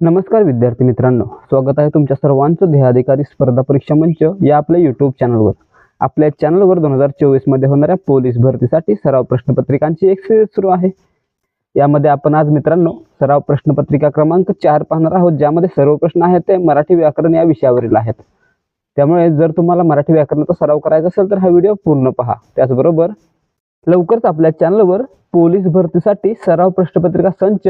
नमस्कार विद्यार्थी मित्रांनो स्वागत आहे तुमच्या सर्वांचं ध्येयाधिकारी स्पर्धा परीक्षा मंच या आपल्या यूट्यूब चॅनलवर आपल्या चॅनलवर दोन हजार चोवीसमध्ये होणाऱ्या पोलीस भरतीसाठी सराव प्रश्नपत्रिकांची एक सिरीज सुरू आहे. यामध्ये आपण आज मित्रांनो सराव प्रश्नपत्रिका क्रमांक चार पाहणार आहोत ज्यामध्ये सर्व प्रश्न आहेत ते मराठी व्याकरण या विषयावरील आहेत. त्यामुळे जर तुम्हाला मराठी व्याकरणाचा सराव करायचा असेल तर हा व्हिडिओ पूर्ण पहा. त्याचबरोबर लवकरच आपल्या चॅनलवर पोलीस भरतीसाठी सराव प्रश्नपत्रिका संच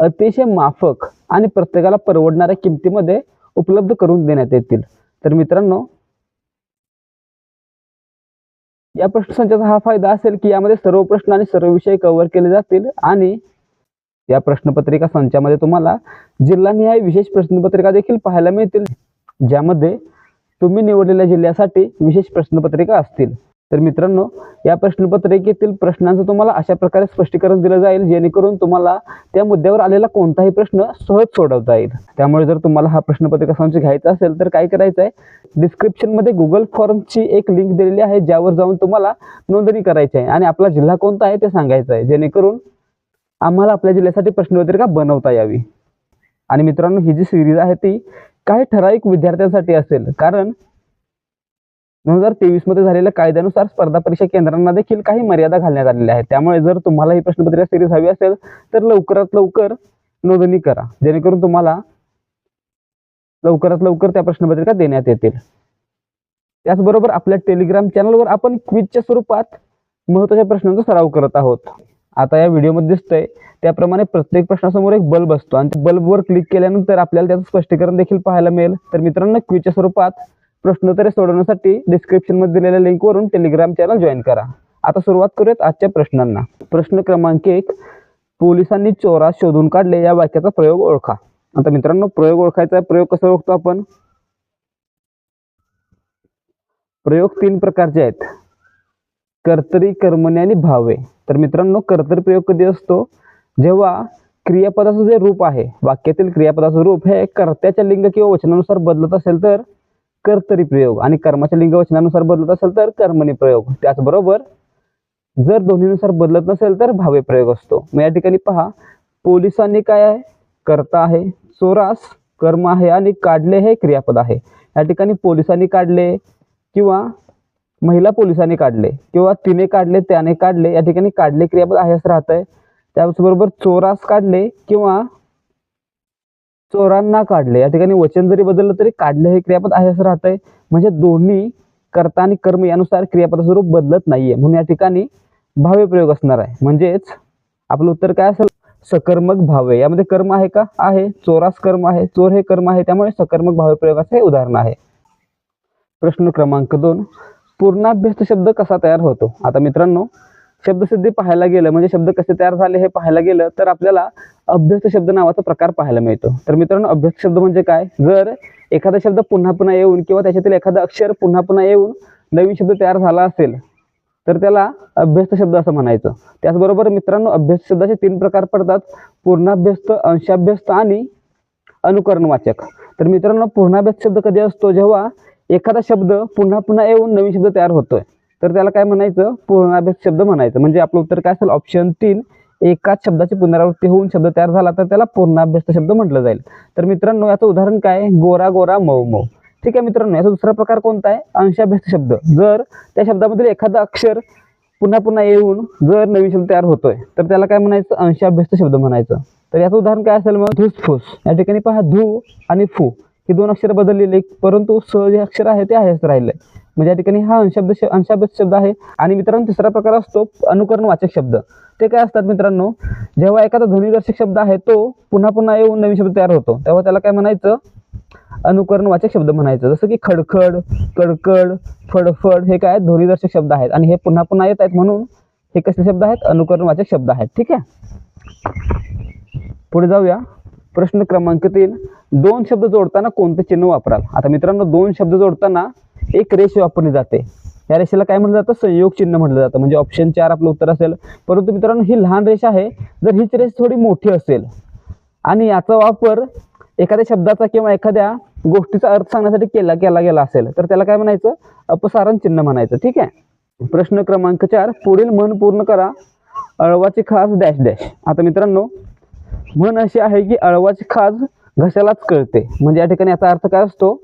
अतिशय माफक आणि प्रत्येकाला परवडणाऱ्या किमतीमध्ये उपलब्ध करून देण्यात येतील. तर मित्रांनो या प्रश्नसंचाचा हा फायदा असेल की यामध्ये सर्व प्रश्न आणि सर्व विषय कव्हर केले जातील आणि या प्रश्नपत्रिका संचामध्ये तुम्हाला जिल्हानिहाय विशेष प्रश्नपत्रिका देखील पाहायला मिळतील ज्यामध्ये तुम्ही निवडलेल्या जिल्ह्यासाठी विशेष प्रश्नपत्रिका असतील. तर मित्रांनो या प्रश्नपत्रिकेतील प्रश्नांचं तुम्हाला अशा प्रकारे स्पष्टीकरण दिलं जाईल जेणेकरून तुम्हाला त्या मुद्द्यावर आलेला कोणताही प्रश्न सहज सोडवता येईल. त्यामुळे जर तुम्हाला हा प्रश्नपत्रिका संच घ्यायचा असेल तर काय करायचं आहे? डिस्क्रिप्शनमध्ये गुगल फॉर्मची एक लिंक दिलेली आहे ज्यावर जाऊन तुम्हाला नोंदणी करायची आहे. आणि आपला जिल्हा कोणता आहे ते सांगायचं आहे. जेणेकरून आम्हाला आपल्या जिल्ह्यासाठी प्रश्नपत्रिका बनवता यावी. आणि मित्रांनो ही जी सिरीज आहे ती काही ठराविक विद्यार्थ्यांसाठी असेल. कारण दोन हजार तेवीसमध्ये झालेल्या कायद्यानुसार स्पर्धा परीक्षा केंद्रांना देखील काही मर्यादा घालण्यात आलेल्या आहेत. त्यामुळे जर तुम्हाला ही प्रश्नपत्रिका सिरीज हवी असेल तर लवकरात लवकर नोंदणी करा. जेणेकरून तुम्हाला लवकरात लवकर त्या प्रश्नपत्रिका देण्यात येतील. त्याचबरोबर आपल्या टेलिग्राम चॅनलवर आपण क्विजच्या स्वरूपात महत्त्वाच्या प्रश्नांचा सराव करत आहोत. आता या व्हिडिओमध्ये दिसतंय त्याप्रमाणे प्रत्येक प्रश्नासमोर एक बल्ब असतो आणि त्या बल्बवर क्लिक केल्यानंतर आपल्याला त्याचं स्पष्टीकरण देखील पाहायला मिळेल. तर मित्रांनो क्विजच्या स्वरूपात प्रश्नोत्तरे सोडवण्यासाठी डिस्क्रिप्शनमध्ये दिलेल्या लिंकवरून टेलिग्राम चॅनल जॉईन करा. आता सुरुवात करूयात आजच्या प्रश्नांना. प्रश्न क्रमांक एक पोलिसांनी चोरा शोधून काढले या वाक्याचा प्रयोग ओळखा. आता मित्रांनो प्रयोग ओळखायचा प्रयोग कसा ओळखतो आपण? प्रयोग तीन प्रकारचे आहेत. कर्तरी कर्मणी आणि भावे. तर मित्रांनो कर्तरी प्रयोग कधी असतो? जेव्हा क्रियापदाचं जे रूप आहे वाक्यातील क्रियापदाचं रूप हे कर्त्याच्या लिंग किंवा वचनानुसार बदलत असेल तर कर्तरी प्रयोग आणि कर्माच्या लिंगवचनानुसार बदलत असेल तर कर्मणी प्रयोग. त्याचबरोबर जर दोन्हीनुसार बदलत नसेल तर भावे प्रयोग असतो. मग या ठिकाणी पहा पोलिसांनी काय आहे? कर्ता आहे चोरास कर्म आहे आणि काढले हे क्रियापद आहे. या ठिकाणी पोलिसांनी काढले किंवा महिला पोलिसांनी काढले किंवा तिने काढले त्याने काढले या ठिकाणी काढले क्रियापद आहे असं राहत आहे त्याचबरोबर चोरास काढले किंवा चोरांना काढले या ठिकाणी वचन जरी बदललं तरी काढले हे क्रियापद आहे असं राहत आहे म्हणजे दोन्ही कर्ता आणि कर्म यानुसार क्रियापद स्वरूप बदलत नाहीये. म्हणून या ठिकाणी भावे प्रयोग असणार आहे. म्हणजेच आपलं उत्तर काय असेल? सकर्मक भावे. यामध्ये कर्म आहे का? आहे. चोरास कर्म आहे. चोर हे कर्म आहे. त्यामुळे सकर्मक भावे प्रयोगाचे हे उदाहरण आहे. प्रश्न क्रमांक दोन. पूर्णाभ्यस्त शब्द कसा तयार होतो? आता मित्रांनो शब्दसिद्धी पाहायला गेलं म्हणजे शब्द कसे तयार झाले हे पाहायला गेलं तर आपल्याला अभ्यस्त शब्द नावाचा प्रकार पाहायला मिळतो. तर मित्रांनो अभ्यस्त शब्द म्हणजे काय? जर एखादा शब्द पुन्हा पुन्हा येऊन किंवा त्याच्यातील एखादा अक्षर पुन्हा पुन्हा येऊन नवीन शब्द तयार झाला असेल तर त्याला अभ्यस्त शब्द असं म्हणायचं. त्याचबरोबर मित्रांनो अभ्यस्त शब्दाचे तीन प्रकार पडतात. पूर्णाभ्यस्त अंशाभ्यस्त आणि अनुकरणवाचक. तर मित्रांनो पूर्णाभ्यस्त शब्द कधी असतो? जेव्हा एखादा शब्द पुन्हा पुन्हा येऊन नवीन शब्द तयार होतोय. तर त्याला काय म्हणायचं? पूर्णाभ्यस्त शब्द म्हणायचं. म्हणजे आपलं उत्तर काय असेल? ऑप्शन तीन. एकाच शब्दाची पुनरावृत्ती होऊन शब्द तयार झाला तर त्याला पूर्णाभ्यस्त शब्द म्हटलं जाईल. तर मित्रांनो याचं उदाहरण काय गोरा गोरा मऊ मऊ. ठीक आहे मित्रांनो याचा दुसरा प्रकार कोणता आहे? अंशाभ्यस्त शब्द. जर त्या शब्दामधील एखादा अक्षर पुन्हा पुन्हा येऊन जर नवीन शब्द तयार होतोय तर त्याला काय म्हणायचं? अंशाभ्यस्त शब्द म्हणायचं. तर याचं उदाहरण काय असेल मग? धुसफूस. या ठिकाणी पहा धू आणि फू. ही दोन अक्षर बदललेले परंतु स जे अक्षर आहे ते आहेच राहिले म्हणजे या ठिकाणी हा अंशाब्द श- अंशाभ्यस्त शब्द आहे. आणि मित्रांनो तिसरा प्रकार असतो अनुकरण वाचक शब्द. ते काय असतात मित्रांनो जेव्हा एखादा ध्वनिदर्शक शब्द आहे तो पुन्हा पुन्हा येऊन नवीन शब्द तयार होतो. तेव्हा त्याला काय म्हणायचं? अनुकरण वाचक शब्द म्हणायचं. जसं की खडखड कडकड फडफड हे काय ध्वनिदर्शक शब्द आहेत. आणि हे पुन्हा पुन्हा येत आहेत म्हणून हे कसले शब्द आहेत? अनुकरण वाचक शब्द आहेत. ठीक आहे? पुढे जाऊया. प्रश्न क्रमांक तीन. दोन शब्द जोडताना कोणते चिन्ह वापराल? आता मित्रांनो दोन शब्द जोडताना एक रेष वापरली जाते. या रेषेला काय म्हटलं जातं? संयोग चिन्ह म्हटलं जातं. म्हणजे ऑप्शन चार आपलं उत्तर असेल. परंतु मित्रांनो ही लहान रेष आहे. जर हीच रेष थोडी मोठी असेल आणि याचा वापर एखाद्या शब्दाचा किंवा एखाद्या गोष्टीचा अर्थ सांगण्यासाठी केला केला गेला असेल तर त्याला काय म्हणायचं? अपसारण चिन्ह म्हणायचं. ठीक आहे? प्रश्न क्रमांक चार. पुढील म्हण पूर्ण करा. अळवाची खास डॅश डॅश आता मित्रांनो म्हण अशी आहे की अळवाची खास घशालाच कळते. म्हणजे या ठिकाणी याचा अर्थ काय असतो?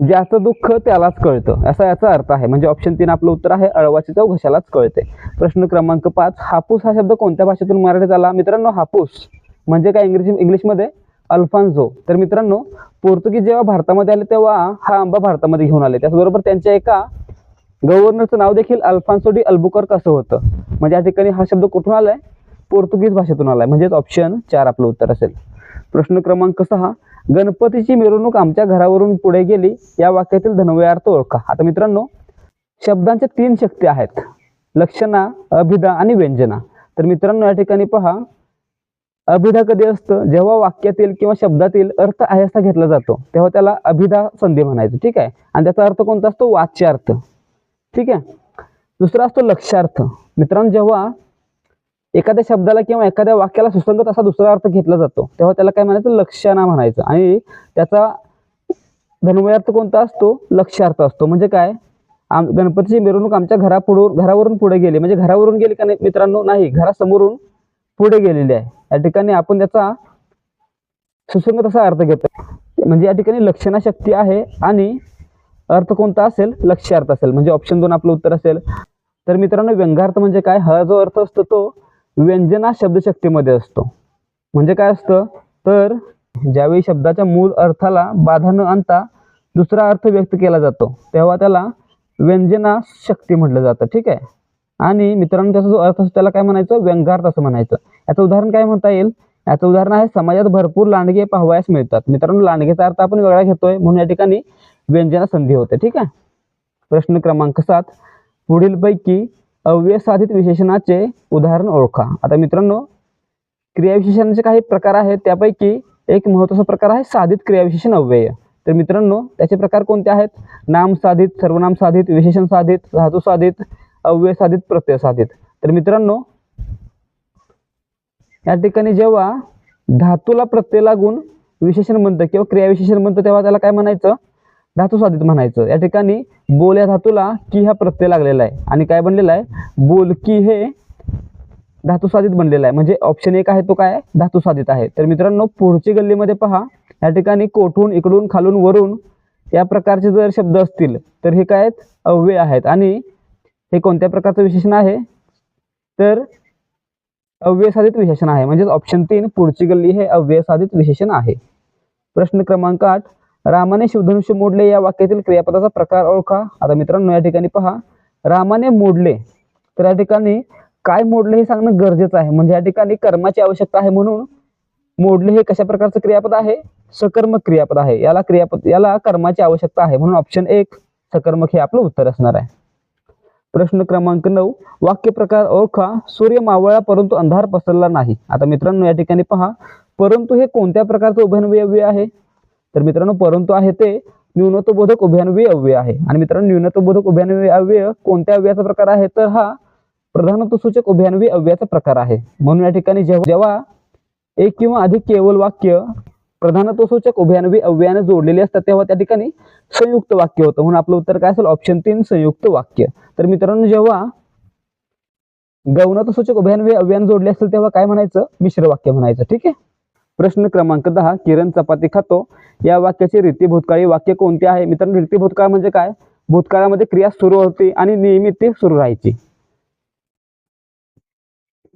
ज्याचं दुःख त्यालाच कळतं. असा याचा अर्थ आहे. म्हणजे ऑप्शन तीन आपलं उत्तर आहे अळवाची चव घशालाच कळते. प्रश्न क्रमांक पाच हापूस हा शब्द कोणत्या भाषेतून मराठीत आला? मित्रांनो हापूस. म्हणजे काय इंग्रजी इंग्लिशमध्ये? अल्फान्झो तर मित्रांनो पोर्तुगीज जेव्हा भारतामध्ये आले तेव्हा हा आंबा भारतामध्ये घेऊन आले. त्याचबरोबर त्यांच्या एका गव्हर्नरचं नाव देखील अल्फान्सो डी अल्बुकर्क असं होतं? म्हणजे या ठिकाणी हा शब्द कुठून आलाय? पोर्तुगीज भाषेतून आलाय. म्हणजेच ऑप्शन चार आपलं उत्तर असेल. प्रश्न क्रमांक सहा गणपतीची मिरवणूक आमच्या घरावरून पुढे गेली या वाक्यातील धनवय अर्थ ओळखा. आता मित्रांनो शब्दांच्या तीन शक्ती आहेत. लक्षणा अभिधा आणि व्यंजना. तर मित्रांनो या ठिकाणी पहा अभिधा कधी असतं? जेव्हा वाक्यातील किंवा शब्दातील अर्थ आहे असा घेतला जातो तेव्हा त्याला अभिधा संधी म्हणायचं ठीक आहे? आणि त्याचा अर्थ कोणता असतो? वाच्यार्थ. ठीक आहे? दुसरा असतो लक्षार्थ. मित्रांनो जेव्हा एखाद्या शब्दाला किंवा एखाद्या वाक्याला सुसंगत असा दुसरा अर्थ घेतला जातो. तेव्हा त्याला काय म्हणायचं? लक्षणा म्हणायचं. आणि त्याचा धन्वयार्थ अर्थ कोणता असतो? लक्षार्थ असतो. म्हणजे काय? आम गणपतीची मिरवणूक आमच्या घरापुढून घरावरून पुढे गेली. म्हणजे घरावरून गेली का नाही? मित्रांनो नाही. घरासमोरून पुढे गेलेली आहे. या ठिकाणी आपण त्याचा सुसंगत असा अर्थ घेतो म्हणजे या ठिकाणी लक्षणा शक्ती आहे आणि अर्थ कोणता असेल? लक्ष्यार्थ असेल. म्हणजे ऑप्शन दोन आपलं उत्तर असेल. तर मित्रांनो व्यंगार्थ म्हणजे काय? हा जो अर्थ असतो तो व्यंजना शब्दशक्तीमध्ये असतो. म्हणजे काय असतं? तर ज्यावेळी शब्दाच्या मूळ अर्थाला बाधा न आणता दुसरा अर्थ व्यक्त केला जातो तेव्हा त्याला व्यंजना शक्ती म्हटलं जातं. ठीक आहे? आणि मित्रांनो त्याचा जो अर्थ असतो त्याला काय म्हणायचं? व्यंगार्थ असं म्हणायचं. याचं उदाहरण काय म्हणता येईल? याचं उदाहरण आहे समाजात भरपूर लांडगे पाहावयास मिळतात. मित्रांनो लांडगेचा अर्थ आपण वेगळा घेतोय म्हणून या ठिकाणी व्यंजना संधी होते. ठीक आहे? प्रश्न क्रमांक सात. पुढीलपैकी अव्यसाधित विशेषणाचे उदाहरण ओळखा. आता मित्रांनो क्रियाविशेषणाचे काही प्रकार आहेत त्यापैकी एक महत्त्वाचा प्रकार आहे साधित क्रियाविशेषण अव्यय. तर मित्रांनो त्याचे प्रकार कोणते आहेत? नाम साधित सर्वनाम साधित विशेषण साधित धातू साधित अव्यय साधित प्रत्यय साधित. तर मित्रांनो या ठिकाणी जेव्हा धातूला प्रत्यय लागून विशेषण म्हणतं किंवा क्रियाविशेषण म्हणतं तेव्हा त्याला काय म्हणायचं? धातू साधित म्हणायचं. या ठिकाणी बोल या धातूला की हा प्रत्यय लागलेला आहे. आणि काय बनलेला आहे? बोल की हे धातू साधित बनलेला आहे. म्हणजे ऑप्शन एक आहे तो काय? आहे? धातू साधित आहे. तर मित्रांनो पुढची गल्लीमध्ये पहा. या ठिकाणी कोठून इकडून खालून वरून या प्रकारचे जर शब्द असतील तर हे काय आहेत? अव्यय आहेत. आणि हे कोणत्या प्रकारचं विशेषण आहे? तर अव्यय साधित विशेषण आहे. म्हणजेच ऑप्शन तीन पुढची गल्ली हे अव्यय साधित विशेषण आहे. प्रश्न क्रमांक आठ रामाने शिवधनुष्य मोडले या वाक्यातील क्रियापदाचा प्रकार ओळखा. आता मित्रांनो या ठिकाणी पहा. रामाने मोडले. तर या ठिकाणी काय मोडले हे सांगणं गरजेचं आहे. म्हणजे या ठिकाणी कर्माची आवश्यकता आहे म्हणून मोडले हे कशा प्रकारचं क्रियापद आहे? सकर्मक क्रियापद आहे. याला क्रियापद याला कर्माची आवश्यकता आहे म्हणून ऑप्शन एक सकर्मक हे आपलं उत्तर असणार आहे. प्रश्न क्रमांक नऊ वाक्य प्रकार ओळखा. सूर्य मावळा परंतु अंधार पसरला नाही. आता मित्रांनो या ठिकाणी पहा. परंतु हे कोणत्या प्रकारचं उभयन्वयी आहे? तर मित्रांनो परंतु आहे ते न्यूनत्वबोधक उभयान्वयी अव्यय आहे. आणि मित्रांनो न्यूनत्वबोधक उभयान्वयी अव्यय कोणत्या अव्ययाचा प्रकार आहे? तर हा प्रधानत्व सूचक उभयान्वयी अव्ययाचा प्रकार आहे. म्हणून या ठिकाणी जेव्हा जेव्हा एक किंवा अधिक केवळ वाक्य प्रधानत्व सूचक अव्ययाने जोडलेले असतात तेव्हा त्या ठिकाणी संयुक्त वाक्य होतं. म्हणून आपलं उत्तर काय असेल? ऑप्शन तीन संयुक्त वाक्य. तर मित्रांनो जेव्हा गौणत्व सूचक उभयान्वयी अव्ययाने जोडले असेल तेव्हा काय म्हणायचं? मिश्र वाक्य म्हणायचं. ठीक आहे? प्रश्न क्रमांक दहा किरण चपाती खातो. या वाक्याची रीती भूतकाळी वाक्य कोणते आहे? मित्रांनो रीती भूतकाळ म्हणजे काय? भूतकाळामध्ये क्रिया सुरू होती आणि नियमित ती सुरू राहायची.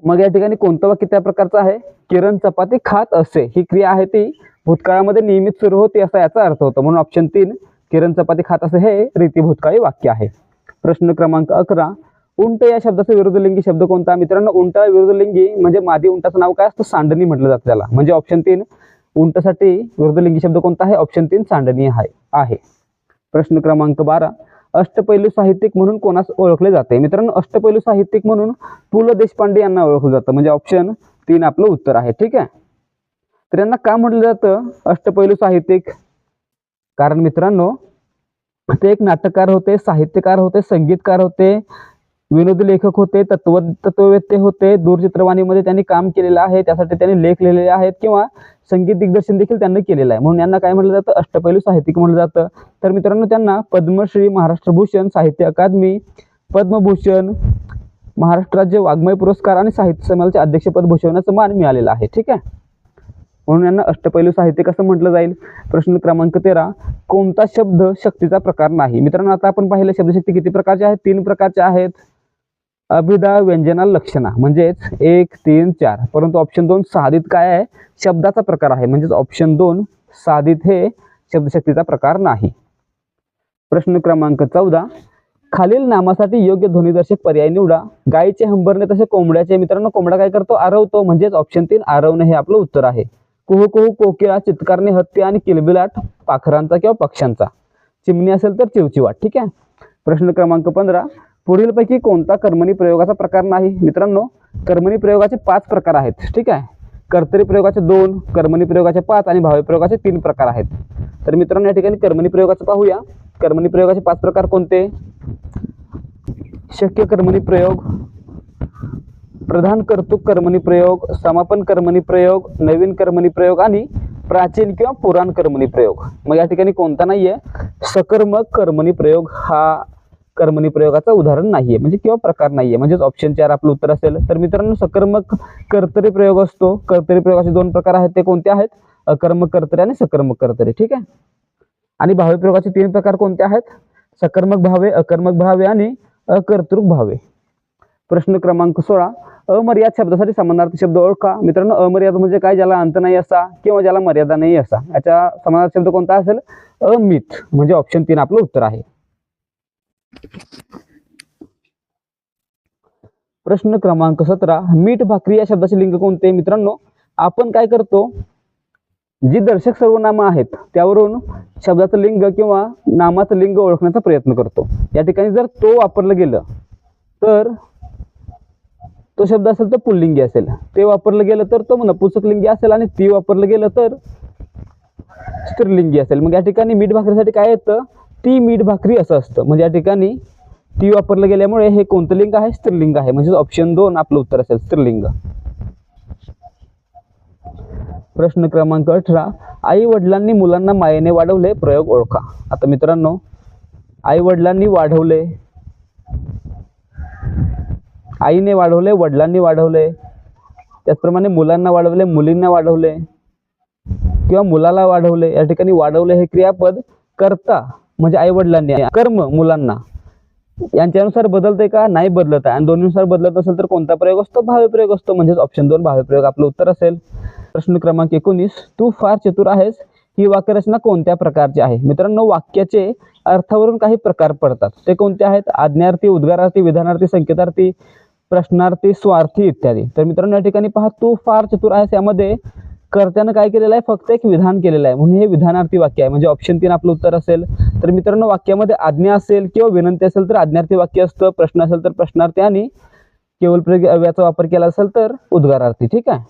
मग या ठिकाणी कोणतं वाक्य त्या प्रकारचं आहे? किरण चपाती खात असे. ही क्रिया आहे ती भूतकाळामध्ये नियमित सुरू होती असा याचा अर्थ होतो. म्हणून ऑप्शन तीन किरण चपाती खात असे हे रीती भूतकाळी वाक्य आहे. प्रश्न क्रमांक अकरा उंट या शब्दाचा विरुद्धलिंगी शब्द कोणता? मित्रांनो उंट विरुद्धलिंगी म्हणजे मादी उंटाचं नाव काय असतं? सांडणी म्हटलं जातं त्याला. म्हणजे ऑप्शन तीन उंटासाठी विरुद्धलिंगी शब्द कोणता आहे? ऑप्शन तीन सांडणी आहे आहे. प्रश्न क्रमांक बारा अष्टपैलू साहित्यिक म्हणून कोणास ओळखले जाते? मित्रांनो अष्टपैलू साहित्यिक म्हणून पु ल देशपांडे यांना ओळखलं जातं. म्हणजे ऑप्शन तीन आपलं उत्तर आहे ठीक आहे? तर यांना का म्हटलं जातं? अष्टपैलू साहित्यिक. कारण मित्रांनो ते एक नाटककार होते साहित्यकार होते संगीतकार होते विनोदी लेखक होते तत्व तत्ववेत्ते होते दूरचित्रवाणीमध्ये त्यांनी काम केलेलं आहे त्यासाठी त्यांनी लेख लिहिलेले आहेत किंवा संगीत दिग्दर्शन देखील त्यांनी केलेलं आहे. म्हणून यांना काय म्हटलं जातं? अष्टपैलू साहित्यिक म्हटलं जातं. तर मित्रांनो त्यांना पद्मश्री महाराष्ट्र भूषण साहित्य अकादमी पद्मभूषण महाराष्ट्र राज्य वाङ्मय पुरस्कार आणि साहित्य संमेलनाचे अध्यक्षपद भूषवण्याचं मान मिळालेलं आहे. ठीक आहे? म्हणून यांना अष्टपैलू साहित्यिक कसं म्हटलं जाईल. प्रश्न क्रमांक तेरा कोणता शब्द शक्तीचा प्रकार नाही? मित्रांनो आता आपण पाहिलं शब्दशक्ती किती प्रकारचे आहेत? तीन प्रकारचे आहेत. अभिधा व्यंजना लक्षणा. म्हणजेच एक तीन चार. परंतु ऑप्शन दोन साधित काय आहे? शब्दाचा प्रकार आहे. म्हणजेच ऑप्शन दोन साधित हे शब्दशक्तीचा प्रकार नाही. प्रश्न क्रमांक चौदा. खालील नामासाठी योग्य ध्वनिदर्शक पर्याय निवडा. गायीचे हंबरणे तसे कोंबड्याचे. मित्रांनो कोंबडा काय करतो? आरवतो. म्हणजेच ऑप्शन तीन आरवणे हे आपलं उत्तर आहे. कुहू कुहू कोकिळा चित्कारणे हत्ती आणि किलबिलाट पाखरांचा किंवा पक्ष्यांचा. चिमणी असेल तर चिवचिवाट. ठीक आहे? प्रश्न क्रमांक पंधरा. पुढीलपैकी कोणता कर्मणी प्रयोगाचा प्रकार नाही? मित्रांनो कर्मणी प्रयोगाचे पाच प्रकार आहेत ठीक आहे? कर्तरी प्रयोगाचे दोन कर्मणी प्रयोगाचे पाच आणि भावी प्रयोगाचे तीन प्रकार आहेत. तर मित्रांनो या ठिकाणी कर्मणी प्रयोगाचं पाहूया. कर्मणी प्रयोगाचे पाच प्रकार कोणते? शक्य कर्मणी प्रयोग प्रधान कर्तुक कर्मणी प्रयोग समापन कर्मणी प्रयोग नवीन कर्मणी प्रयोग आणि प्राचीन किंवा पुराण कर्मणी प्रयोग. मग या ठिकाणी कोणता नाहीये? सकर्मक कर्मणी प्रयोग हा कर्मणी प्रयोगाचा उदाहरण नाहीये. म्हणजे किंवा प्रकार नाहीये. म्हणजेच ऑप्शन चार आपलं उत्तर असेल तर मित्रांनो सकर्मक कर्तरी प्रयोग असतो. कर्तरी प्रयोगाचे दोन प्रकार आहेत. ते कोणते आहेत? अकर्मक कर्तरी आणि सकर्मक कर्तरी. ठीक आहे? आणि भावे प्रयोगाचे तीन प्रकार कोणते आहेत? सकर्मक भावे अकर्मक भावे आणि अकर्तृक भावे. प्रश्न क्रमांक सोळा. अमर्याद शब्दासाठी समानार्थी शब्द ओळखा. मित्रांनो अमर्याद म्हणजे काय? ज्याला अंत नाही असा किंवा ज्याला मर्यादा नाही असा. याचा समानार्थी शब्द कोणता असेल? अमित. म्हणजे ऑप्शन तीन आपलं उत्तर आहे. प्रश्न क्रमांक सतरा. मीठ भाकरी या शब्दाचे लिंग कोणते? मित्रांनो आपण काय करतो? जी दर्शक सर्वनामं आहेत त्यावरून शब्दाचं लिंग किंवा नामाचं लिंग ओळखण्याचा प्रयत्न करतो. या ठिकाणी जर तो वापरलं गेलं तर तो शब्द असेल तर पुल्लिंगी असेल. ते वापरलं गेलं तर तो नपुसक लिंगी असेल आणि ती वापरलं गेलं तर स्त्रीलिंगी असेल. मग या ठिकाणी मीठ भाकरीसाठी काय येतं? ती मीठ भाकरी असं असतं. म्हणजे या ठिकाणी ती वापरलं गेल्यामुळे हे कोणतं लिंग आहे? स्त्रीलिंग आहे. म्हणजे ऑप्शन दोन आपलं उत्तर असेल स्त्रीलिंग. प्रश्न क्रमांक अठरा. आई वडिलांनी मुलांना मायेने वाढवले प्रयोग ओळखा. आता मित्रांनो आई वडिलांनी वाढवले आईने वाढवले वडिलांनी वाढवले त्याचप्रमाणे मुलांना वाढवले मुलींना वाढवले किंवा मुलाला वाढवले या ठिकाणी वाढवले हे क्रियापद करता. म्हणजे आई वडिलांनी कर्म मुलांना. यांच्यानुसार बदलते का? नाही बदलत आहे. आणि दोन्हीनुसार बदलत असेल तर कोणता प्रयोग असतो? भावे प्रयोग असतो. म्हणजेच ऑप्शन दोन भावे प्रयोग आपलं उत्तर असेल. प्रश्न क्रमांक एकोणीस तू फार चतुर आहेस. ही वाक्यरचना कोणत्या प्रकारची आहे? मित्रांनो वाक्याचे अर्थावरून काही प्रकार पडतात. ते कोणते आहेत? आज्ञार्थी उद्गारार्थी विधानार्थी संकेतार्थी प्रश्नार्थी स्वार्थी इत्यादी. तर मित्रांनो या ठिकाणी पहा तू फार चतुर आहेस. यामध्ये कर्त्यानं काय केलेलं आहे? फक्त एक विधान केलेलं आहे. म्हणून हे विधानार्थी वाक्य आहे. म्हणजे ऑप्शन तीन आपलं उत्तर असेल. तर मित्रांनो वाक्यामध्ये आज्ञा असेल किंवा विनंती असेल तर आज्ञार्थी वाक्य असतं. प्रश्न असेल तर प्रश्नार्थी आणि केवळ प्रयोग वापर केला असेल तर उद्गारार्थी. ठीक आहे?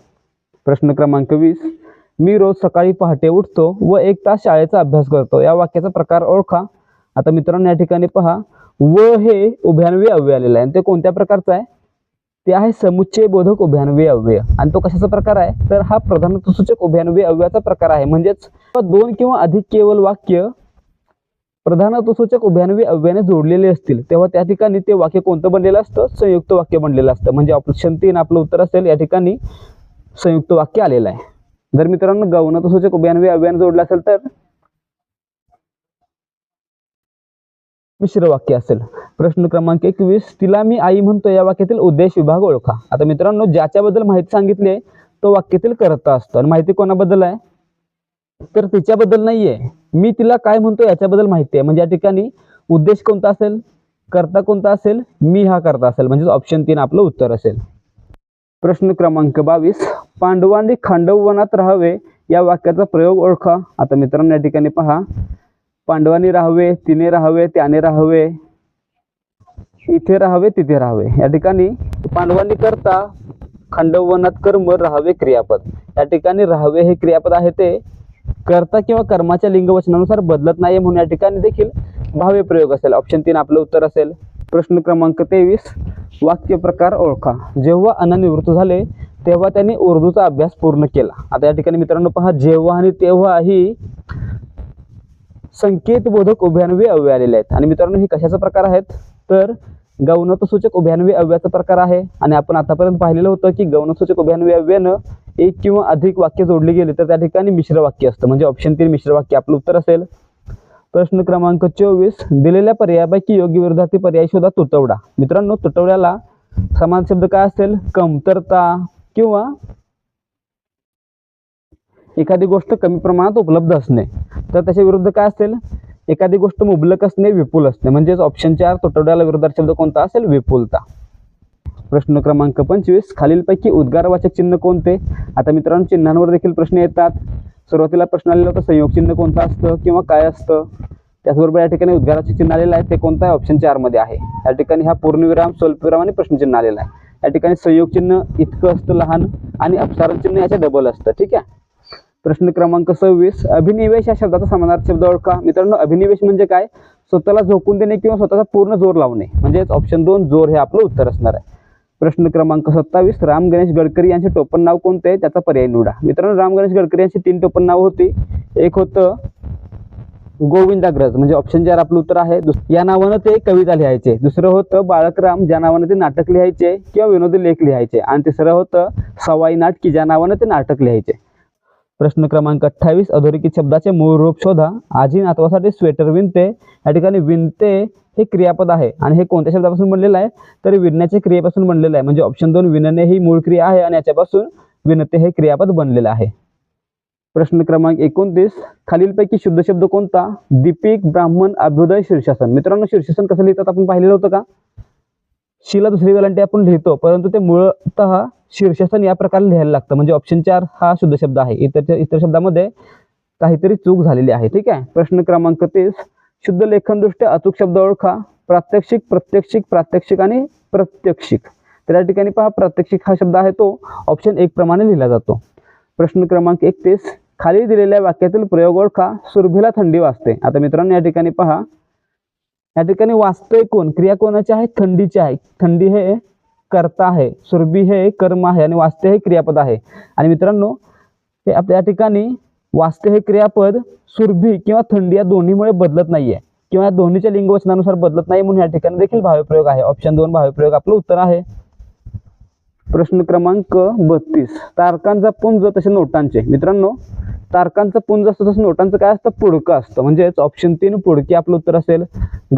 प्रश्न क्रमांक वीस. मी रोज सकाळी पहाटे उठतो व एक तास शाळेचा अभ्यास करतो. या वाक्याचा प्रकार ओळखा. आता मित्रांनो या ठिकाणी पहा. व हे उभ्यान्वयी अव्यय आलेलं आहे. आणि ते कोणत्या प्रकारचं आहे? ते आहे समुच्चय बोधक उभ्यानवे अव्यय. आणि तो कशाचा प्रकार आहे? तर हा प्रधानत्वसूचक उभ्यान्वयी अव्ययाचा प्रकार आहे. म्हणजेच दोन किंवा अधिक केवळ वाक्य प्रधानत्वसूचक उभ्यान्वयी अव्ययाने जोडलेले असतील तेव्हा त्या ठिकाणी ते वाक्य कोणतं बनलेलं असतं? संयुक्त वाक्य बनलेलं असतं. म्हणजे ऑप्शन तीन आपलं उत्तर असेल या ठिकाणी संयुक्त वाक्य आलेलं आहे. जर मित्रांनो गौणत्वसूचक उभ्यानवे अव्ययाने जोडलं असेल तर? मिश्र वाक्य असेल. प्रश्न क्रमांक एकवीस तिला मी आई म्हणतो या वाक्यातील उद्देश विभाग ओळखा. आता मित्रांनो ज्याच्याबद्दल माहिती सांगितली आहे तो वाक्यातील करता असतो. आणि माहिती कोणाबद्दल आहे? तर तिच्याबद्दल नाहीये. मी तिला काय म्हणतो याच्याबद्दल माहिती आहे. म्हणजे या ठिकाणी उद्देश कोणता असेल? करता कोणता असेल? मी हा करता असेल. म्हणजे ऑप्शन तीन आपलं उत्तर असेल. प्रश्न क्रमांक बावीस पांडवांनी खांडववनात राहावे या वाक्याचा प्रयोग ओळखा. आता मित्रांनो या ठिकाणी पहा. पांडवांनी राहावे तिने राहावे त्याने राहावे इथे राहावे तिथे राहावे. या ठिकाणी पांडवांनी करता खंडवनात कर्म राहावे क्रियापद. या ठिकाणी राहावे हे क्रियापद आहे ते कर्ता किंवा कर्माच्या लिंगवचनानुसार बदलत नाही म्हणून या ठिकाणी देखील भावे प्रयोग असेल. ऑप्शन तीन आपलं उत्तर असेल. प्रश्न क्रमांक तेवीस वाक्य प्रकार ओळखा. जेव्हा अननिवृत्त झाले तेव्हा त्यांनी उर्दूचा अभ्यास पूर्ण केला. आता या ठिकाणी मित्रांनो पहा जेव्हा आणि तेव्हा ही संकेतबोधक उभ्यान्वयी अव्यय आलेले आहेत. आणि मित्रांनो हे कशाचा प्रकार आहेत? तर गौणत्वसूचक उभ्यान्वयी अव्याचा प्रकार आहे. आणि आपण आतापर्यंत पाहिलेलं होतं की गौणसूचक उभ्यान्वयी अव्यानं एक किंवा अधिक वाक्य जोडली गेली तर त्या ठिकाणी मिश्र वाक्य असतं. म्हणजे ऑप्शन तीन मिश्र वाक्य आपलं उत्तर असेल. प्रश्न क्रमांक चोवीस दिलेल्या पर्यायापैकी योग्य विरोधार्थी पर्याय शोधा तुटवडा. मित्रांनो तुटवड्याला समान शब्द काय असेल? कमतरता किंवा एखादी गोष्ट कमी प्रमाणात उपलब्ध असणे तर त्याच्या विरुद्ध काय असेल? एखादी गोष्ट मुबलक असणे विपुल असणे. म्हणजेच ऑप्शन चार तुटवड्याला विरोधात शब्द कोणता असेल? विपुलता. प्रश्न क्रमांक पंचवीस खालीलपैकी उद्गारवाचक चिन्ह कोणते? आता मित्रांनो चिन्हांवर देखील प्रश्न येतात. सुरुवातीला प्रश्न आलेला होता संयोग चिन्ह कोणतं असतं किंवा काय असतं? त्याचबरोबर या ठिकाणी उद्गाराचे चिन्ह आलेलं आहे ते कोणतं आहे? ऑप्शन चारमध्ये आहे. या ठिकाणी हा पूर्णविराम स्वल्पविराम आणि प्रश्नचिन्ह आलेला आहे. या ठिकाणी संयोग चिन्ह इतकं असतं लहान आणि अपसारण चिन्ह याच्या डबल असतं ठीक आहे? प्रश्न क्रमांक सव्वीस अभिनिवेश या शब्दाचा समानार्थी शब्द ओळखा. मित्रांनो अभिनिवेश म्हणजे काय? स्वतःला झोकून देणे किंवा स्वतःचा पूर्ण जोर लावणे. म्हणजेच ऑप्शन दोन जोर हे आपलं उत्तर असणार आहे. प्रश्न क्रमांक सत्तावीस राम गणेश गडकरी यांचे टोपण नाव कोणते आहे? त्याचा पर्याय निवडा. मित्रांनो राम गणेश गडकरी यांची तीन टोपण नाव होती. एक होतं गोविंदाग्रज म्हणजे ऑप्शन चार आपलं उत्तर आहे. दुस- या नावानं ते कविता लिहायचे. दुसरं होतं बाळकराम ज्या नावानं ते नाटक लिहायचे किंवा विनोदी लेख लिहायचे. आणि तिसरं होतं सवाई नाट की ज्या नावानं ते नाटक लिहायचे. प्रश्न क्रमांक अठ्ठावीस अधोरेखित शब्दाचे मूळ रूप शोधा. आजी नातवासाठी स्वेटर विणते. या ठिकाणी विणते हे क्रियापद आहे. आणि हे कोणत्या शब्दापासून बनलेलं आहे? तर विणण्याच्या क्रियेपासून बनलेलं आहे. म्हणजे ऑप्शन दोन विणणे ही मूळ क्रिया आहे आणि याच्यापासून विणते हे क्रियापद बनलेलं आहे. प्रश्न क्रमांक एकोणतीस खालीलपैकी शुद्ध शब्द कोणता? दीपिक ब्राह्मण अभ्युदय शीर्षासन. मित्रांनो शीर्षासन कसं लिहितात? आपण पाहिलेलं होतं का? शिला दुसरी वेलांटी आपण लिहितो परंतु ते मूळतः शीर्षस्थान या प्रकारे लिहायला लागतं. म्हणजे ऑप्शन चार हा शुद्ध शब्द आहे. इतर इतर शब्दामध्ये काहीतरी चूक झालेली आहे. ठीक आहे? प्रश्न क्रमांक तीस. शुद्ध लेखनदृष्ट्या अचूक शब्द ओळखा. प्रात्यक्षिक प्रत्यक्षिक प्रात्यक्षिक आणि प्रत्यक्षिक. तर या ठिकाणी पहा प्रात्यक्षिक हा शब्द आहे तो. ऑप्शन एक प्रमाणे लिहिला जातो. प्रश्न क्रमांक एकतीस. खाली दिलेल्या वाक्यातील प्रयोग ओळखा. सुरभीला थंडी वाजते. आता मित्रांनो या ठिकाणी पहा. या ठिकाणी वाचतोय कोण? क्रिया कोणाची आहे? थंडीची आहे. थंडी हे कर्ता आहे. सुरभी हे कर्म आहे आणि वाचते हे क्रियापद आहे. आणि मित्रांनो हे आपल्या या ठिकाणी वाचते हे क्रियापद सुरभी किंवा थंडी या दोन्हीमुळे बदलत नाहीये. किंवा या दोन्हीच्या लिंगवचनानुसार बदलत नाही म्हणून या ठिकाणी देखील भाव्यप्रयोग आहे. ऑप्शन दोन भाव्यप्रयोग आपलं उत्तर आहे. प्रश्न क्रमांक बत्तीस. तारकांचा पुंज तसे नोटांचे. मित्रांनो तारकांचं पुंज असतं तसं नोटांचं काय असतं? पुडकं असतं. म्हणजेच ऑप्शन तीन पुडकी आपलं उत्तर असेल.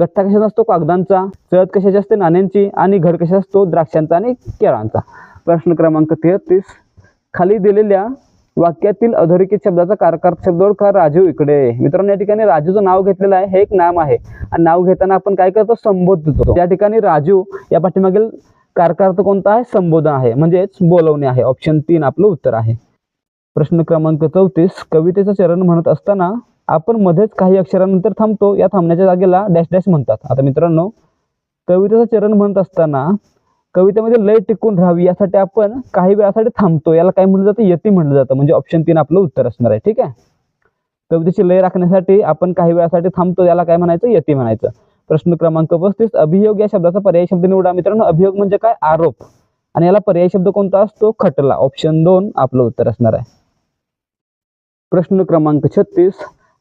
गठ्ठा कशाचा असतो? कागदांचा. चळत कशाची असते? नाण्यांची. आणि घड कशा असतो? द्राक्षांचा आणि केळांचा. प्रश्न क्रमांक तेहतीस. खाली दिलेल्या वाक्यातील अधोरेखित शब्दाचा कारकार शब्द ओळखा. राजू इकडे. मित्रांनो या ठिकाणी राजूचं नाव घेतलेलं आहे. हे एक नाम आहे. आणि नाव घेताना आपण काय करतो? संबोधतो. त्या ठिकाणी राजू या पाठीमागील कारकार्थ कोणता आहे? संबोधन आहे. म्हणजेच बोलवणे आहे. ऑप्शन तीन आपलं उत्तर आहे. प्रश्न क्रमांक चौतीस कवितेचं चरण म्हणत असताना आपण मध्येच काही अक्षरानंतर थांबतो या थांबण्याच्या जागेला डॅश डॅश म्हणतात. आता मित्रांनो कवितेचं चरण म्हणत असताना कवितेमध्ये लय टिकून राहावी यासाठी आपण काही वेळासाठी थांबतो. याला काय म्हटलं जातं? यती म्हटलं जातं. म्हणजे ऑप्शन तीन आपलं उत्तर असणार आहे. ठीक आहे? कवितेची लय राखण्यासाठी आपण काही वेळासाठी थांबतो याला काय म्हणायचं? यती म्हणायचं. प्रश्न क्रमांक पस्तीस अभियोग या शब्दाचा पर्याय शब्द निवडा. मित्रांनो अभियोग म्हणजे काय? आरोप. आणि याला पर्यायी शब्द कोणता असतो? खटला. ऑप्शन दोन आपलं उत्तर असणार आहे. प्रश्न क्रमांक छत्तीस.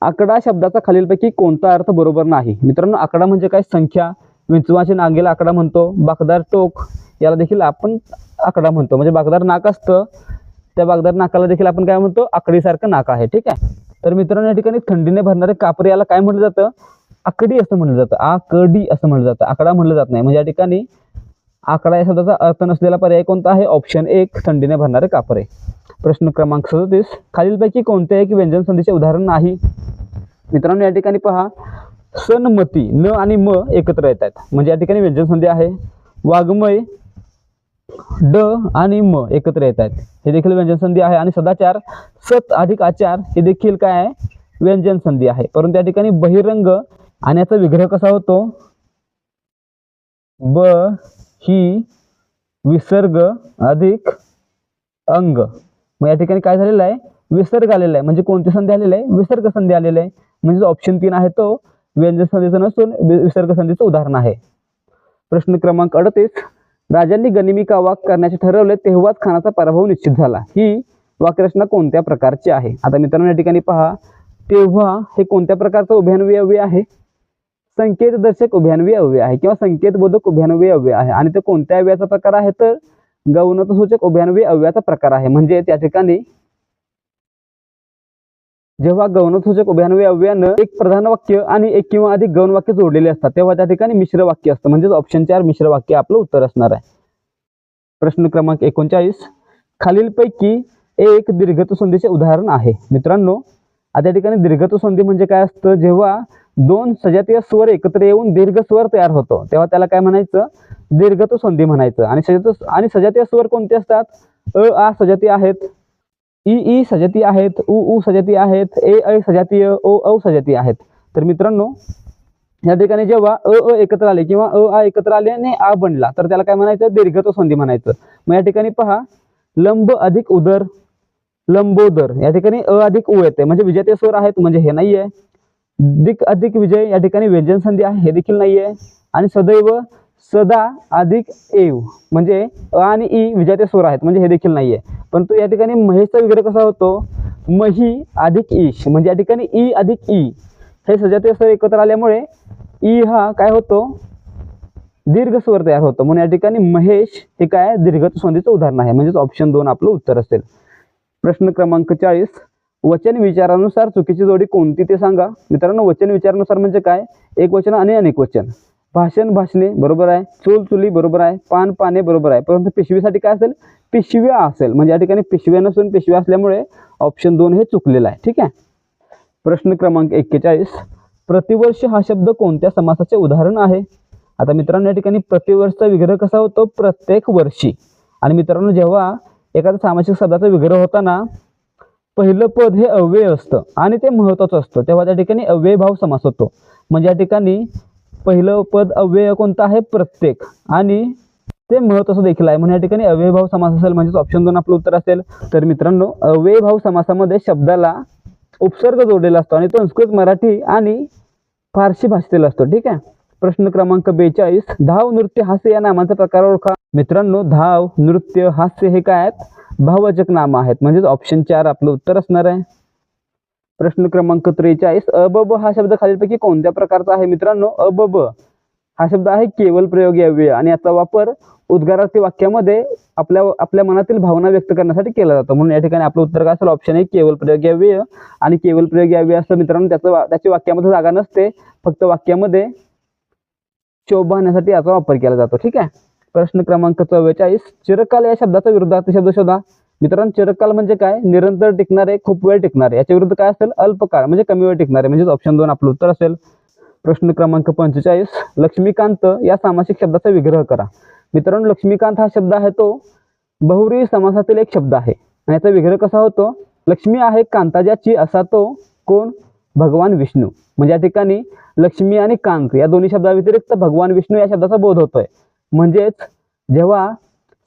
आकडा शब्दाचा खालीलपैकी कोणता अर्थ बरोबर नाही? मित्रांनो आकडा म्हणजे काय? संख्या. विंचवाचे नागेला आकडा म्हणतो. बाकदार टोक. याला देखील आपण आकडा म्हणतो. म्हणजे बाकदार नाक असतं. त्या बागदार नाकाला देखील आपण काय म्हणतो? आकडीसारखं नाक आहे. ठीक आहे? तर मित्रांनो या ठिकाणी थंडीने भरणारे कापरे याला काय म्हटलं जातं? आकडी असं म्हटलं जातं. आकडी असं म्हटलं जातं. आकडा म्हटलं जात नाही. म्हणजे या ठिकाणी आकडा या शब्दाचा अर्थ नसलेला पर्याय कोणता आहे? ऑप्शन एक संडीने भरणारे कापरे. प्रश्न क्रमांक सदतीस. खालीलपैकी कोणत्या एक व्यंजन संधीचे उदाहरण नाही? मित्रांनो या ठिकाणी पहा. सनमती न आणि म एकत्र येत आहेत म्हणजे या ठिकाणी व्यंजन संधी आहे. वाग्मय ड आणि म एकत्र येत आहेत हे देखील व्यंजन संधी आहे. आणि सदाचार सत अधिक आचार हे देखील काय आहे? व्यंजन संधी आहे. परंतु या ठिकाणी बहिरंग आणि याचा विग्रह कसा होतो? ब ही विसर्ग अधिक अंग. मग या ठिकाणी काय झालेलं आहे? विसर्ग आलेला आहे. म्हणजे कोणती संधी आलेली आहे? विसर्ग संधी आलेली आहे. म्हणजे ऑप्शन तीन आहे तो व्यंजन संधीचं नसून विसर्ग संधीचं उदाहरण आहे. प्रश्न क्रमांक अडतीस. राजांनी गनिमिका वाक करण्याचे ठरवले तेव्हाच खानाचा पराभव निश्चित झाला. ही वाक्यरचना कोणत्या प्रकारची आहे? आता मित्रांनो या ठिकाणी पहा. तेव्हा हे कोणत्या प्रकारचं उभ्यान्वयी आहे? संकेतदर्शक उभ्यान्वयी अव्यय आहे किंवा संकेतबोधक उभ्यान्वयी अव्यय आहे. आणि ते कोणत्या अव्ययाचा प्रकार आहे तर गौणतसूचक उभयान्वयी अव्ययाचा प्रकार आहे. म्हणजे त्या ठिकाणी जेव्हा गौणसूचक उभयान्वयी अव्ययानं एक प्रधान वाक्य आणि एक किंवा अधिक गौण वाक्य जोडलेले असतात तेव्हा त्या ठिकाणी मिश्र वाक्य असतं. म्हणजेच ऑप्शन चार मिश्र वाक्य आपलं उत्तर असणार आहे. प्रश्न क्रमांक एकोणचाळीस. खालीलपैकी एक दीर्घत संधीचे उदाहरण आहे. मित्रांनो आता या ठिकाणी दीर्घत संधी म्हणजे काय असतं? जेव्हा दोन सजातीय स्वर एकत्र येऊन दीर्घ स्वर तयार होतो. तेव्हा त्याला काय म्हणायचं? दीर्घत्व संधी म्हणायचं. आणि सजातीय आणि सजातीय स्वर कोणते असतात? अ आ सजाती आहेत. ई ई सजाती आहेत. उ उ सजाती आहेत. ए ऐ सजातीय. ओ औ सजाती आहेत. तर मित्रांनो या ठिकाणी जेव्हा अ अ एकत्र आले किंवा अ आ एकत्र आले आणि आ बनला तर त्याला काय म्हणायचं? दीर्घत्व संधी म्हणायचं. मग या ठिकाणी पहा लंब अधिक उदर लंबोदर. या ठिकाणी अ अधिक उ येते. म्हणजे विजेते स्वर आहेत म्हणजे हे नाहीये. दिक अधिक विजय या ठिकाणी व्यंजन संधी आहे हे देखील नाहीये. आणि सदैव सदा अधिक एव म्हणजे अ आणि ई विजय स्वर आहेत म्हणजे हे देखील नाहीये. परंतु या ठिकाणी महेशचा विग्रह कसा होतो? मही अधिक ईश म्हणजे या ठिकाणी ई अधिक ई. हे सजाते स्वर एकत्र आल्यामुळे ई हा काय होतो? दीर्घ स्वर तयार होतो. म्हणून या ठिकाणी महेश हे काय? दीर्घ संधीचं उदाहरण आहे. म्हणजेच ऑप्शन दोन आपलं उत्तर असेल. प्रश्न क्रमांक चाळीस. वचन विचारानुसार चुकीची जोडी कोणती ते सांगा. मित्रांनो वचन विचारानुसार म्हणजे काय? एक वचन आणि अनेक वचन. भाषण भाषणे बरोबर आहे चूल चुली बरोबर आहे पान पाने बरोबर आहे. परंतु पिशवीसाठी काय असेल? पिशव्या असेल. म्हणजे या ठिकाणी पिशव्या नसून पिशव्या असल्यामुळे ऑप्शन दोन हे चुकलेलं आहे. ठीक आहे? प्रश्न क्रमांक एक्केचाळीस. प्रतिवर्ष हा शब्द कोणत्या समासाचे उदाहरण आहे? आता मित्रांनो या ठिकाणी प्रतिवर्षचा विग्रह कसा होतो? प्रत्येक वर्षी. आणि मित्रांनो जेव्हा एखाद्या सामासिक शब्दाचा विग्रह होताना पहिलं पद हे अव्यय असतं आणि ते महत्वाचं असतं. तेव्हा त्या ठिकाणी अव्यय भाव समास होतो. म्हणजे या ठिकाणी पहिलं पद अव्यय कोणतं आहे? प्रत्येक. आणि ते महत्वाचं देखील आहे. म्हणून या ठिकाणी अव्यय भाव समास असेल म्हणजेच ऑप्शन दोन आपलं उत्तर असेल. तर मित्रांनो अव्यय भाव समासामध्ये शब्दाला उपसर्ग जोडलेला असतो आणि तो संस्कृत मराठी आणि फारशी भाषेतील असतो. ठीक आहे? प्रश्न क्रमांक बेचाळीस धाव नृत्य हास्य या नामाचा प्रकार ओळखा. मित्रांनो धाव नृत्य हास्य हे काय आहेत? भाववाचक नाम आहेत. म्हणजेच ऑप्शन चार आपलं उत्तर असणार आहे. प्रश्न क्रमांक त्रेचाळीस अबब हा शब्द खालीलपैकी कोणत्या प्रकारचा आहे मित्रांनो? अबब हा शब्द आहे केवल प्रयोगी अव्यय आणि याचा वापर उद्गारार्थी वाक्यामध्ये आपल्या आपल्या मनातील भावना व्यक्त करण्यासाठी केला जातो. म्हणून या ठिकाणी आपलं उत्तर काय असेल? ऑप्शन आहे केवल प्रयोगी अव्यय आणि केवल प्रयोगी अव्यय असं मित्रांनो त्याचं त्याची वाक्यामध्ये जागा नसते. फक्त वाक्यामध्ये शोभा आणण्यासाठी याचा वापर केला जातो. ठीक आहे? प्रश्न क्रमांक चव्वेचाळीस. चिरकाल या शब्दाचा विरुद्धार्थी शब्द शोधा. मित्रांनो चिरकाल म्हणजे काय? निरंतर टिकणारे खूप वेळ टिकणारे. याच्या विरुद्ध काय असेल? अल्पकाळ म्हणजे कमी वेळ टिकणारे. म्हणजे ऑप्शन दोन आपलं उत्तर असेल. प्रश्न क्रमांक पंचेचाळीस. लक्ष्मीकांत या सामासिक शब्दाचा विग्रह करा. मित्रांनो लक्ष्मीकांत हा शब्द आहे तो बहुरी समासातील एक शब्द आहे. आणि याचा विग्रह कसा होतो? लक्ष्मी आहे कांताजाची असा तो कोण? भगवान विष्णू. म्हणजे या ठिकाणी लक्ष्मी आणि कांत या दोन्ही शब्दाव्यतिरिक्त भगवान विष्णू या शब्दाचा बोध होतोय. म्हणजेच जेव्हा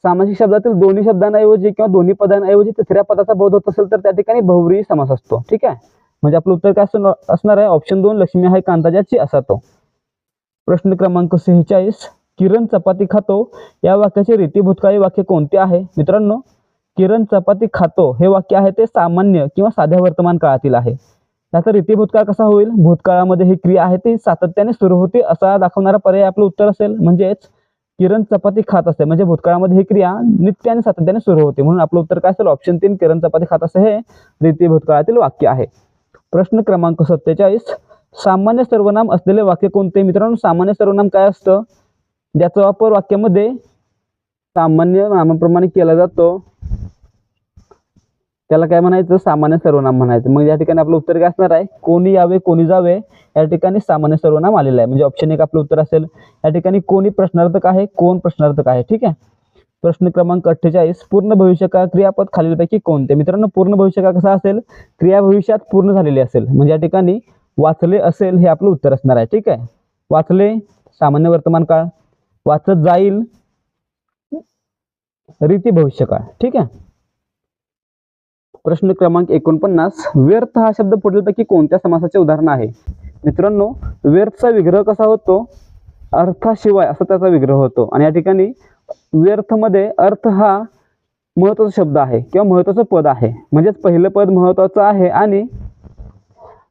सामासिक शब्दातील दोन्ही शब्दांऐवजी किंवा दोन्ही पदांऐवजी तिसऱ्या पदाचा बोध होत असेल तर त्या ठिकाणी बहुव्रीही समास असतो. ठीक आहे? म्हणजे आपलं उत्तर काय असणार- असणार आहे? ऑप्शन दोन लक्ष्मी आहे कांताजाची असा तो. प्रश्न क्रमांक सेहेचाळीस किरण चपाती खातो. या वाक्याचे रीती भूतकाळी वाक्य कोणते आहे? मित्रांनो किरण चपाती खातो हे वाक्य आहे ते सामान्य किंवा साध्या वर्तमान काळातील आहे. त्याचा रीती भूतकाळ कसा होईल? भूतकाळामध्ये ही क्रिया आहे ती सातत्याने सुरू होते असा दाखवणारा पर्याय आपलं उत्तर असेल. म्हणजेच किरण चपाती खात असते. म्हणजे भूतकाळामध्ये ही क्रिया नित्य आणि सातत्याने सुरू होते. म्हणून आपलं उत्तर काय असेल? ऑप्शन तीन किरण चपाती खात असं हे रीती भूतकाळातील वाक्य आहे. प्रश्न क्रमांक सत्तेचाळीस. सामान्य सर्वनाम असलेले वाक्य कोणते? मित्रांनो सामान्य सर्वनाम काय असतं? ज्याचा वापर वाक्यामध्ये सामान्य नामाप्रमाणे केला जातो. त्याला काय म्हणायचं? सामान्य सर्वनाम म्हणायचं. मग या ठिकाणी आपलं उत्तर काय असणार आहे? कोणी यावे कोणी जावे या ठिकाणी सामान्य सर्वनाम आलेलं आहे. म्हणजे ऑप्शन एक आपलं उत्तर असेल. या ठिकाणी कोणी प्रश्नार्थक आहे कोण प्रश्नार्थक आहे? ठीक आहे? प्रश्न क्रमांक अठ्ठेचाळीस पूर्ण भविष्यकाळ क्रियापद खालीलपैकी कोणते? मित्रांनो पूर्ण भविष्यकाळ कसा असेल? क्रिया भविष्यात पूर्ण झालेली असेल. म्हणजे या ठिकाणी वाचले असेल हे आपलं उत्तर असणार आहे. ठीक आहे? वाचले सामान्य वर्तमान काळ. वाचत जाईल रीती भविष्यकाळ. ठीक आहे? प्रश्न क्रमांक एकोणपन्नास व्यर्थ हा शब्द पुढीलपैकी कोणत्या समासाचे उदाहरण आहे? मित्रांनो व्यर्थचा विग्रह कसा होतो? अर्थाशिवाय असा त्याचा विग्रह होतो. आणि या ठिकाणी व्यर्थमध्ये अर्थ हा महत्त्वाचा शब्द आहे किंवा महत्वाचं पद आहे. म्हणजेच पहिलं पद महत्वाचं आहे आणि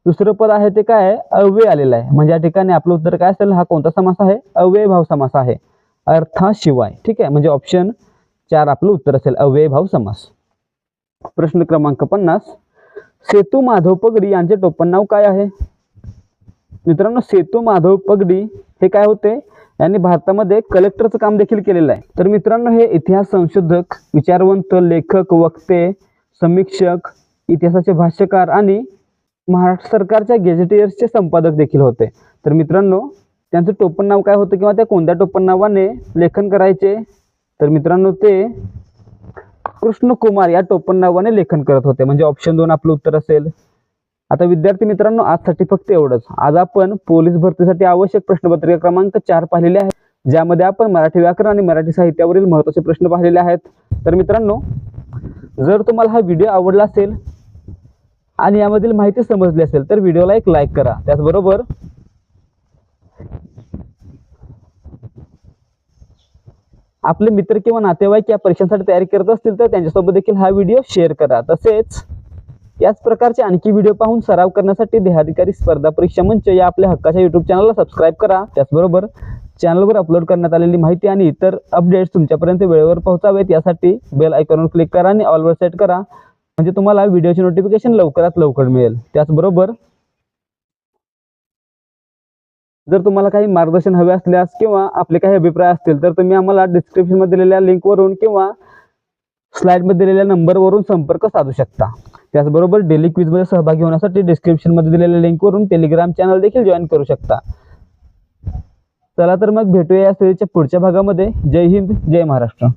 दुसरं पद आहे ते काय आहे? अव्यय आलेलं आहे. म्हणजे या ठिकाणी आपलं उत्तर काय असेल? हा कोणता समास आहे? अव्यय भाव समास आहे. अर्थाशिवाय. ठीक आहे? म्हणजे ऑप्शन चार आपलं उत्तर असेल. अव्ययभाव समास. प्रश्न क्रमांक पन्नास. सेतू माधव पगडी यांचे टोपण नाव काय आहे? मित्रांनो सेतू माधव पगडी हे काय होते? यांनी भारतामध्ये कलेक्टरचं काम देखील केलेलं आहे. तर मित्रांनो हे इतिहास संशोधक विचारवंत लेखक वक्ते समीक्षक इतिहासाचे भाष्यकार आणि महाराष्ट्र सरकारच्या गेजेटियर्सचे संपादक देखील होते. तर मित्रांनो त्यांचं टोपण नाव काय होतं किंवा त्या कोणत्या टोपण नावाने लेखन करायचे? तर मित्रांनो ते कृष्णकुमार या टोपण नावाने लेखन करत होते. म्हणजे ऑप्शन दोन आपलं उत्तर असेल. आता विद्यार्थी मित्रांनो आजसाठी फक्त एवढंच. आज आपण पोलीस भरतीसाठी आवश्यक प्रश्नपत्रिका क्रमांक चार पाहिलेले आहे ज्यामध्ये आपण मराठी व्याकरण आणि मराठी साहित्यावरील महत्त्वाचे प्रश्न पाहिलेले आहेत. तर मित्रांनो जर तुम्हाला हा व्हिडिओ आवडला असेल आणि यामधील माहिती समजली असेल तर व्हिडिओला एक लाईक करा. त्याचबरोबर आपले मित्र किंवा नातेवाईक या परीक्षांसाठी तयारी करत असतील तर त्यांच्यासोबत देखील हा व्हिडिओ शेअर करा. तसेच याच प्रकारचे आणखी व्हिडिओ पाहून सराव करण्यासाठी देहाधिकारी स्पर्धा परीक्षा मंच या आपल्या हक्काच्या युट्यूब चॅनलला सबस्क्राईब करा. त्याचबरोबर चॅनलवर अपलोड करण्यात आलेली माहिती आणि इतर अपडेट्स तुमच्यापर्यंत वेळेवर पोहोचावेत यासाठी बेल आयकॉनवर क्लिक करा आणि ऑलवर सेट करा. म्हणजे तुम्हाला व्हिडिओचे नोटिफिकेशन लवकरात लवकर मिळेल. त्याचबरोबर जर तुम्हाला काही मार्गदर्शन हवे असल्यास किंवा आपले काही अभिप्राय असतील तर तुम्ही आम्हाला डिस्क्रिप्शनमध्ये दिलेल्या लिंकवरून किंवा स्लाईडमध्ये दिलेल्या नंबरवरून संपर्क साधू शकता. त्याचबरोबर डेली क्विजमध्ये सहभागी होण्यासाठी डिस्क्रिप्शनमध्ये दिलेल्या लिंकवरून टेलिग्राम चॅनल देखील जॉईन करू शकता. चला तर मग भेटूया या सिरीजच्या पुढच्या भागामध्ये. जय हिंद जय महाराष्ट्र.